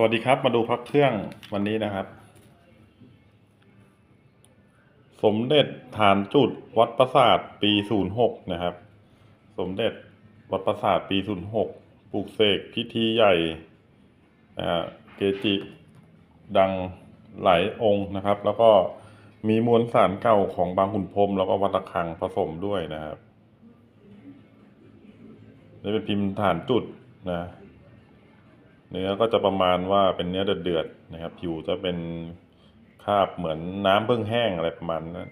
สวัสดีครับ มาดูพักเครื่องวันนี้นะครับ สมเด็จฐานจุดวัดประสาทปี06นะครับ สมเด็จวัดประสาทปี06ปลูกเสกพิธีใหญ่นะฮะเกจิดังหลายองค์นะครับ แล้วก็มีมวลสารเก่าของบางขุนพรมแล้วก็วัดระฆังผสมด้วยนะครับนี่เป็นพิมพ์ฐานจุดนะ เนื้อก็จะประมาณว่าเป็นเนื้อเดือดๆนะครับ ผิวจะเป็นคราบเหมือนน้ำเพิ่งแห้งอะไรประมาณนั้น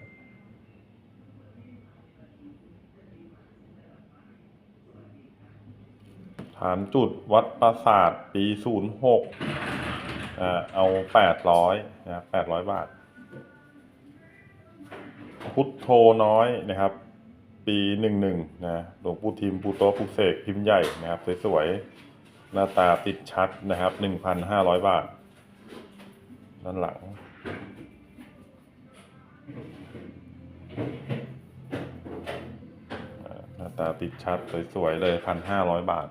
ฐานจุดวัดปราสาทปีศูนย์หกอ่าเอาแปดร้อยนะครับแปดร้อยบาท พุทโธน้อยนะครับ ปีหนึ่งหนึ่งนะหลวงปู่ทิมปูโตปูเสกพิมพ์ใหญ่นะครับ สวยๆ หน้าตาติดชัดนะครับหนึ่งพันห้าร้อยบาท ด้านหลัง หน้าตาติดชัดสวยๆเลยพันห้าร้อยบาท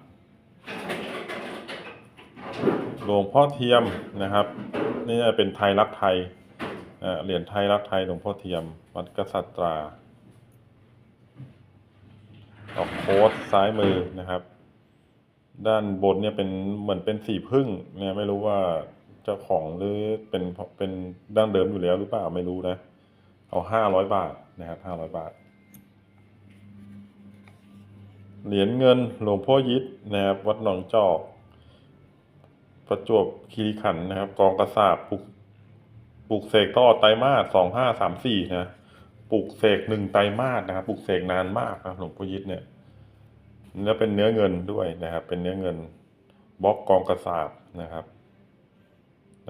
หลวงพ่อเทียมนะครับ นี่เป็นไทยรักไทยเหรียญไทยรักไทยหลวงพ่อเทียม วัดกษัตราออกโค้ดซ้ายมือนะครับ ด้านบนเนี่ยเป็นเหมือนเป็นสีพึ่งเนี่ยไม่รู้ว่าเจ้าของหรือเป็นเป็นดั้งเดิมอยู่แล้วหรือเปล่าไม่รู้นะ เอาห้าร้อยบาทนะครับห้าร้อยบาท เหรียญเงินหลวงพ่อยิดนะครับวัดหนองจอก ประจวบคีรีขันนะครับ กองกระสาบปลุกปลุกเสกต่อไตรมาสสองห้าสามสี่นะปลุกเสกหนึ่งไตรมาสนะครับปลุกเสกนานมากนะหลวงพ่อยิดเนี่ย แล้วเป็นเนื้อเงินด้วยนะครับ เป็นเนื้อเงินบล็อกกองกระสาบนะครับ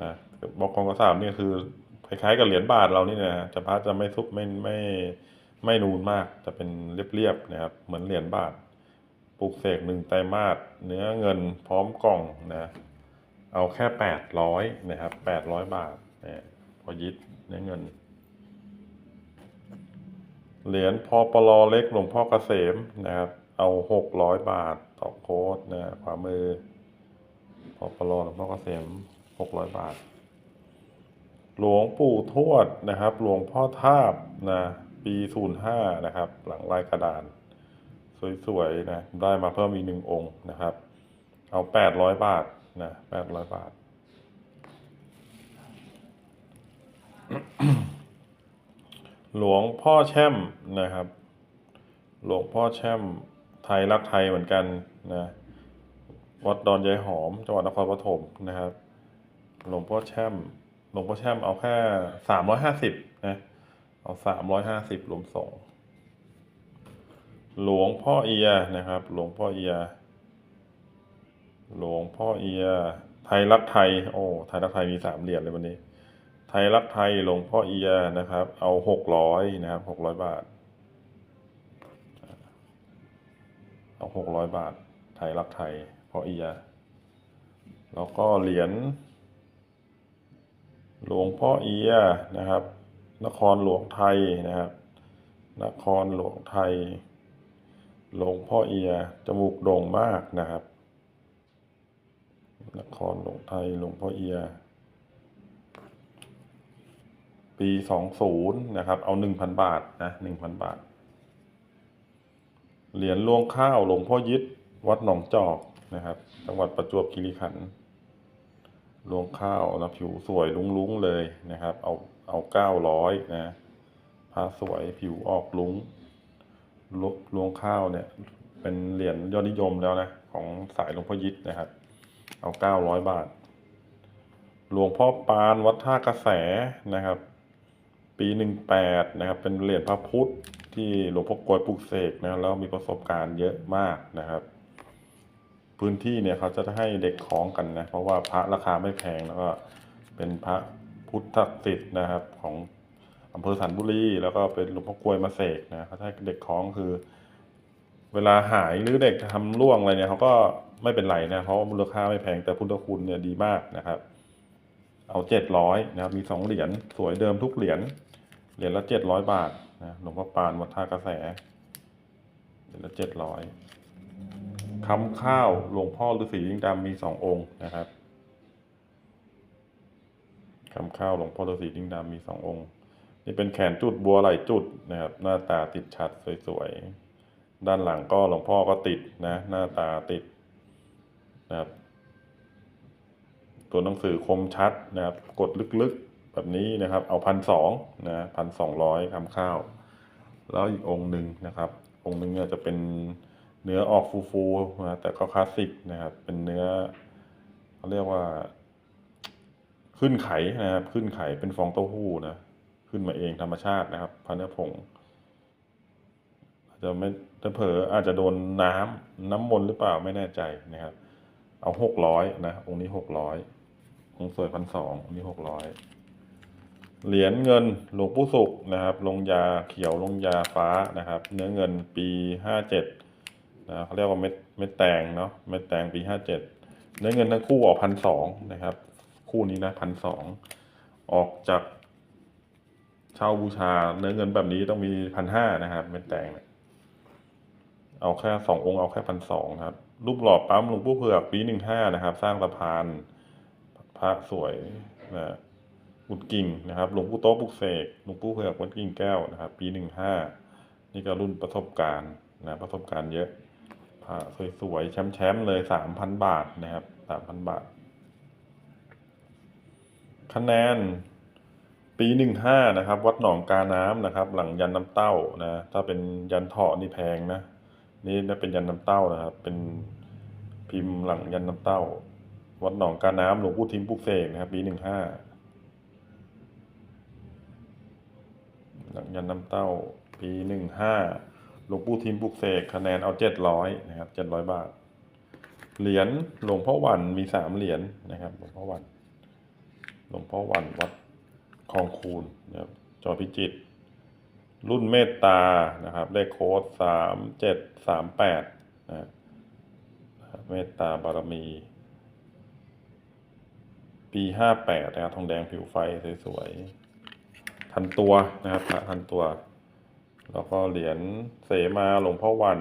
นะบล็อกกองกระสาบนี่คือคล้ายๆกับเหรียญบาทเรานี่นะจะพระจะไม่ซุบไม่ไม่ไม่นูนมากจะเป็นเรียบๆนะครับ เหมือนเหรียญบาทปลูกเสกหนึ่งไตรมาสเนื้อเงินพร้อมกล่องนะเอาแค่แปดร้อยนะครับแปดร้อยบาทเนี่ยพอยิดเนื้อเงิน เหรียญพอปลอเล็กหลวงพ่อเกษมนะครับ เอาหกร้อยบาทต่อโค้ดนะขวามือพอปลอหลวงพ่อเกษมหกร้อยบาท หลวงปู่ทวดนะครับ หลวงพ่อทาบนะปีศูนย์ห้านะครับ หลังลายกระดาน สวยๆนะได้มาเพิ่มอีกหนึ่งองค์นะครับ เอาแปดร้อยบาทนะแปดร้อยบาทหลวงพ่อแช่มนะครับ หลวงพ่อแช่ม ไทยรักไทยเหมือนกันนะวัดดอนยายหอม จังหวัดนครปฐมนะครับ หลวงพ่อแช่ม หลวงพ่อแช่มเอาแค่สามร้อยห้าสิบนะ เอาสามร้อยห้าสิบรวมส่ง หลวงพ่อเอียนะครับ หลวงพ่อเอีย หลวงพ่อเอีย ไทยรักไทย โอ้ ไทยรักไทยมีสามเหรียญเลยวันนี้ ไทยรักไทย หลวงพ่อเอียนะครับ เอาหกร้อยนะครับหกร้อยบาท เอาหกร้อยบาท ไทยรักไทยพ่อเอีย แล้วก็เหรียญหลวงพ่อเอียนะครับ นครหลวงไทยนะครับ นครหลวงไทย หลวงพ่อเอีย จมูกโด่งมากนะครับ นครหลวงไทย หลวงพ่อเอีย ปีสองศูนย์นะครับ เอาหนึ่งพันบาทนะหนึ่งพันบาท เหรียญลวงข้าวหลวงพ่อยิดวัดหนองจอกนะครับ จังหวัดประจวบคีรีขันธ์ลวงข้าวนะผิวสวยลุ้งๆเลยนะครับ เอาเอาเก้าร้อยนะผ้าสวยผิวออกลุ้งลวลวงข้าวเนี่ย เป็นเหรียญยอดนิยมแล้วนะ ของสายหลวงพ่อยิดนะครับ เอาเก้าร้อยบาท หลวงพ่อปานวัดท่ากระแสนะครับ ปีหนึ่งแปดนะครับ เป็นเหรียญพระพุทธ ที่หลวงพ่อกลวยปลุกเสกนะแล้วมีประสบการณ์เยอะมากนะครับ พื้นที่เนี่ยเขาจะให้เด็กคล้องกันนะเพราะว่าพระราคาไม่แพงแล้วก็เป็นพระพุทธศิษย์นะครับ ของอำเภอสันบุรีแล้วก็เป็นหลวงพ่อกลวยมาเสกนะเขาให้เด็กคล้องคือ เวลาหายหรือเด็กทำร่วงอะไรเนี่ยเขาก็ไม่เป็นไรนะเพราะมูลค่าไม่แพงแต่พุทธคุณเนี่ยดีมากนะครับ เอาเจ็ดร้อยนะครับมีสองเหรียญสวยเดิมทุกเหรียญ เหรียญละเจ็ดร้อยบาทนะหลวงพ่อปานวัดท่ากระแส เหรียญละเจ็ดร้อยคำข้าวหลวงพ่อฤาษีลิงดำมีสององค์นะครับคำข้าวหลวงพ่อฤาษีลิงดำมีสององค์ นี่เป็นแขนจุดบัวไหลจุดนะครับ หน้าตาติดชัดสวยๆ ด้านหลังก็หลวงพ่อก็ติดนะ หน้าตาติดนะครับ ตัวหนังสือคมชัดนะครับ กดลึกๆ แบบนี้นะครับ เอาพันสองนะพันสองร้อยคำข้าว แล้วอีกองค์หนึ่งนะครับ องค์หนึ่งเนี่ยจะเป็นเนื้อออกฟูๆนะแต่ก็คลาสสิกนะครับ เป็นเนื้อเขาเรียกว่า ขึ้นไข่นะครับ ขึ้นไข่เป็นฟองเต้าหู้นะขึ้นมาเองธรรมชาตินะครับพระเนื้อผงอาจจะไม่ถ้าเผลออาจจะโดนน้ำน้ำมนต์หรือเปล่าไม่แน่ใจนะครับ เอาหกร้อยนะองค์นี้หกร้อยองค์สวยพันสององค์นี้หกร้อย เหรียญเงินหลวงปู่สุขนะครับ ลงยาเขียวลงยาฟ้านะครับ เนื้อเงินปีห้าเจ็ดนะเขาเรียกว่าเม็ดเม็ดแตงเนาะเม็ดแตงปีห้าเจ็ดเนื้อเงินทั้งคู่ออกพันสองนะครับ คู่นี้นะพันสองออกจากเช่าบูชา เนื้อเงินแบบนี้ต้องมีพันห้านะครับ เม็ดแตงเอาแค่สององค์เอาแค่พันสองครับ รูปหล่อปั๊มหลวงปู่เผือกปีหนึ่งห้านะครับ สร้างสะพานพระสวยนะ บุดกิ่งนะครับหลวงปู่โต๊ะปุกเสกหลวงปู่เผือกวัดกิ่งแก้วนะครับ ปีหนึ่งห้านี่ก็รุ่นประสบการณ์นะประสบการณ์เยอะพระสวยๆแชมป์ๆเลยสามพันบาทนะครับสามพันบาท คะแนน ปีหนึ่งห้านะครับ วัดหนองกาน้ำนะครับ หลังยันน้ำเต้านะถ้าเป็นยันเถาะนี่แพงนะนี่น่าเป็นยันน้ำเต้านะครับ เป็นพิมพ์หลังยันน้ำเต้า วัดหนองกาน้ำหลวงปู่ทิมปุกเสกนะครับ ปีหนึ่งห้า หลังยันน้ำเต้าปีหนึ่งห้าหลวงปู่ทิมปุกเสกคะแนนเอาเจ็ดร้อยนะครับเจ็ดร้อยบาท เหรียญหลวงพ่อวันมีสามเหรียญนะครับ หลวงพ่อวัน หลวงพ่อวันวัดคลองคูณนะครับจอพิจิตรรุ่นเมตตานะครับได้โค้ดสามเจ็ดสามแปดนะเมตตาบารมี ปีห้าแปดนะครับทองแดงผิวไฟสวยๆ ทันตัวนะครับพระทันตัว แล้วก็เหรียญเสมาหลวงพ่อวัน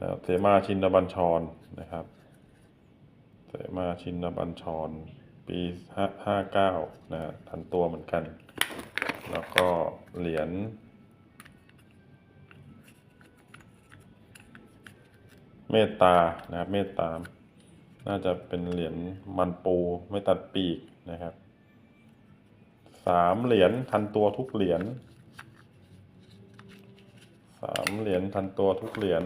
นะครับเสมาชินบัญชรนะครับ เสมาชินบัญชร ปีห้าห้าเก้านะฮะทันตัวเหมือนกัน แล้วก็เหรียญเมตตานะครับเมตตา น่าจะเป็นเหรียญมันปูไม่ตัดปีกนะครับ สามเหรียญทันตัวทุกเหรียญสามเหรียญทันตัวทุกเหรียญ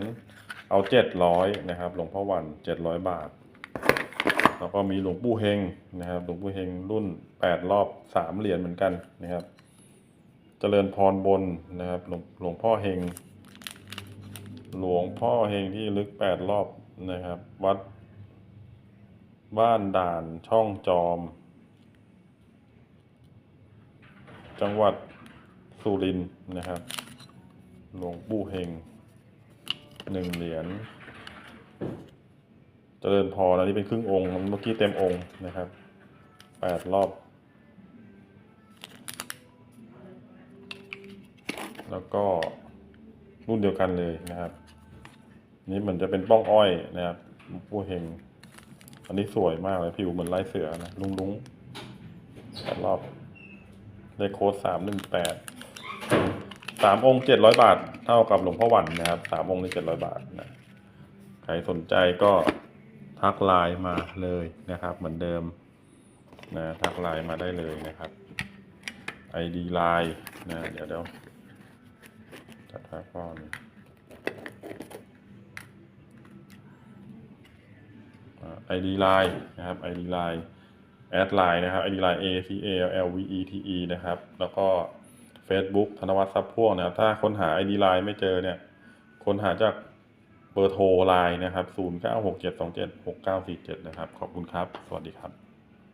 เอาเจ็ดร้อยนะครับ หลวงพ่อวันเจ็ดร้อยบาท แล้วก็มีหลวงปู่เฮงนะครับ หลวงปู่เฮงรุ่นแปดรอบสามเหรียญเหมือนกันนะครับ เจริญพรบนนะครับ หลวงหลวงพ่อเฮงหลวงพ่อเฮงที่ลึกแปดรอบนะครับ วัดบ้านด่านช่องจอม จังหวัดสุรินทร์นะครับ หลวงปู่เฮงหนึ่งเหรียญเจริญพรอันนี้เป็นครึ่งองค์ เมื่อกี้เต็มองค์นะครับแปดรอบ แล้วก็รุ่นเดียวกันเลยนะครับ นี่เหมือนจะเป็นป้องอ้อยนะครับหลวงปู่เฮงอันนี้สวยมากเลยผิวเหมือนลายเสือนะ ลุงลุงแปดรอบ ได้โค้ดสามหนึ่งแปดสามองค์เจ็ดร้อยบาท เท่ากับหลวงพ่อหวันนะครับสามองค์นี่เจ็ดร้อยบาทนะใครสนใจก็ทักไลน์มาเลยนะครับ เหมือนเดิมนะทักไลน์มาได้เลยนะครับ ID ไลน์นะเดี๋ยวเดี๋ยวจัดหาก่อนไอดีไลน์นะครับ ID ไลน์ แอดไลน์นะครับ ID ไลน์ A C A L L V E T E นะครับ แล้วก็ Facebook ธนวัฒน์ซับพ่วงนะครับถ้าค้นหา ID ไลน์ไม่เจอเนี่ย ค้นหาจากเบอร์โทรไลน์นะครับ 0967276947 นะครับ ขอบคุณครับ สวัสดีครับ